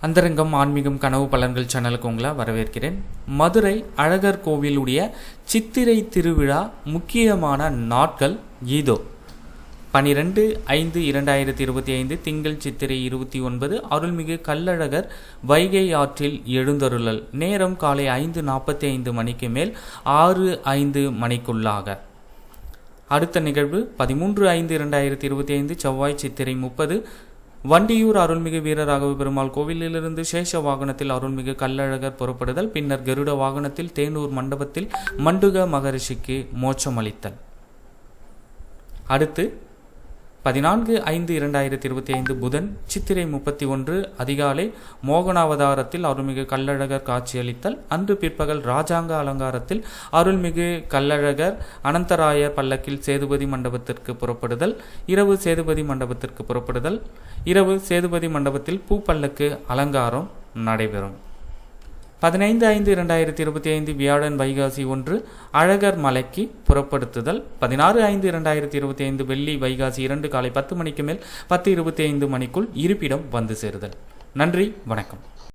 அந்தரங்கம் ஆன்மீகம் கனவு பலன்கள் சேனலுக்கு உங்களை வரவேற்கிறேன். மதுரை அழகர் கோவிலுடைய சித்திரை திருவிழா முக்கியமான நாட்கள் இதோ. பனிரெண்டு ஐந்து இரண்டாயிரத்தி இருபத்தி ஐந்து திங்கள் சித்திரை இருபத்தி ஒன்பது அருள்மிகு கல்லழகர் வைகை ஆற்றில் எழுந்தருளல். நேரம் காலை ஐந்து நாற்பத்தி ஐந்து மணிக்கு மேல் ஆறு ஐந்து மணிக்குள்ளாக. அடுத்த நிகழ்வு பதிமூன்று ஐந்து இரண்டாயிரத்தி இருபத்தி ஐந்து செவ்வாய் சித்திரை முப்பது வண்டியூர் அருள்மிகு வீரராகவ பெருமாள் கோவிலிலிருந்து சேஷ வாகனத்தில் அருள்மிகு கல்லழகர் புறப்படுதல் பின்னர் கருட வாகனத்தில் தேனூர் மண்டபத்தில் மண்டுக மகரிஷிக்கு மோட்சமளித்தல். அடுத்து பதினான்கு ஐந்து இரண்டாயிரத்தி இருபத்தி ஐந்து புதன் சித்திரை முப்பத்தி ஒன்று அதிகாலை மோகனாவதாரத்தில் அருள்மிகு கல்லழகர் காட்சியளித்தல் அன்று பிற்பகல் ராஜாங்க அலங்காரத்தில் அருள்மிகு கல்லழகர் அனந்தராயர் பல்லக்கில் சேதுபதி மண்டபத்திற்கு புறப்படுதல் இரவு சேதுபதி மண்டபத்திற்கு புறப்படுதல் இரவு சேதுபதி மண்டபத்தில் பூப்பல்லக்கு அலங்காரம் நடைபெறும். பதினைந்து ஐந்து இரண்டாயிரத்தி இருபத்தி ஐந்து வியாழன் வைகாசி ஒன்று அழகர் மலைக்கு புறப்படுத்துதல். பதினாறு ஐந்து இரண்டாயிரத்தி இருபத்தி ஐந்து வெள்ளி வைகாசி இரண்டு காலை பத்து மணிக்கு மேல் பத்து இருபத்தி ஐந்து மணிக்குள் இருப்பிடம் வந்து சேருதல். நன்றி வணக்கம்.